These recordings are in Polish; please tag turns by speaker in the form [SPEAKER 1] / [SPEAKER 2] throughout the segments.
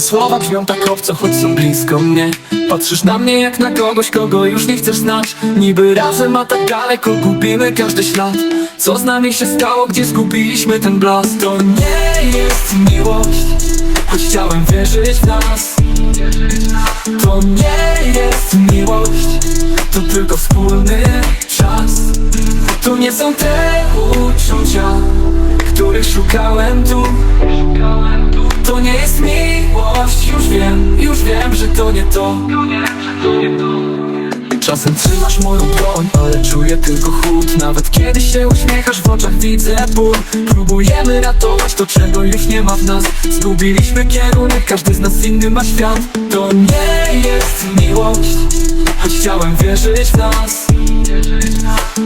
[SPEAKER 1] słowa brzmią tak obco, choć są blisko mnie. Patrzysz na mnie jak na kogoś, kogo już nie chcesz znać. Niby razem, a tak daleko gubimy każdy ślad. Co z nami się stało, gdzie zgubiliśmy ten blask? To nie jest miłość, choć chciałem wierzyć w nas. To nie jest miłość, to tylko wspólny czas. To nie są te uczucia, których szukałem tu to nie to. Czasem trzymasz moją broń, ale czuję tylko chłód. Nawet kiedy się uśmiechasz w oczach widzę ból. Próbujemy ratować to, czego już nie ma w nas. Zgubiliśmy kierunek, każdy z nas inny ma świat. To nie jest miłość, choć chciałem wierzyć w nas.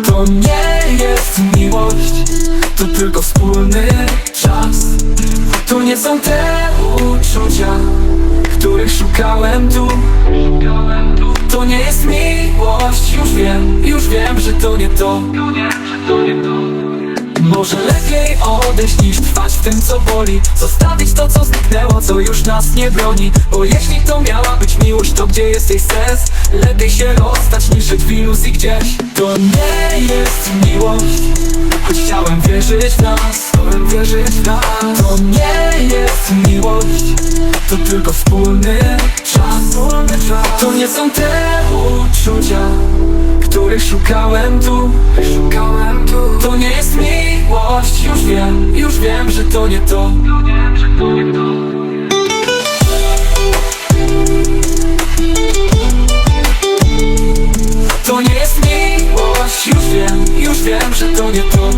[SPEAKER 1] To nie jest miłość, to tylko wspólny czas. To nie są te uczucia, których szukałem tu. To nie jest miłość, już wiem, już wiem, że to nie to. Może lepiej odejść niż trwać w tym co boli. Zostawić to co zniknęło, co już nas nie broni. Bo jeśli to miała być miłość, to gdzie jest jej sens? Lepiej się rozstać niż żyć w iluzji gdzieś. To nie jest miłość, choć chciałem wierzyć w nas Chciałem wierzyć w nas. To nie to tylko wspólny czas. To nie są te uczucia, których szukałem tu. Szukałem tu. To nie jest miłość, już wiem, już wiem, że to nie to. To nie jest miłość, już wiem, już wiem, że to nie to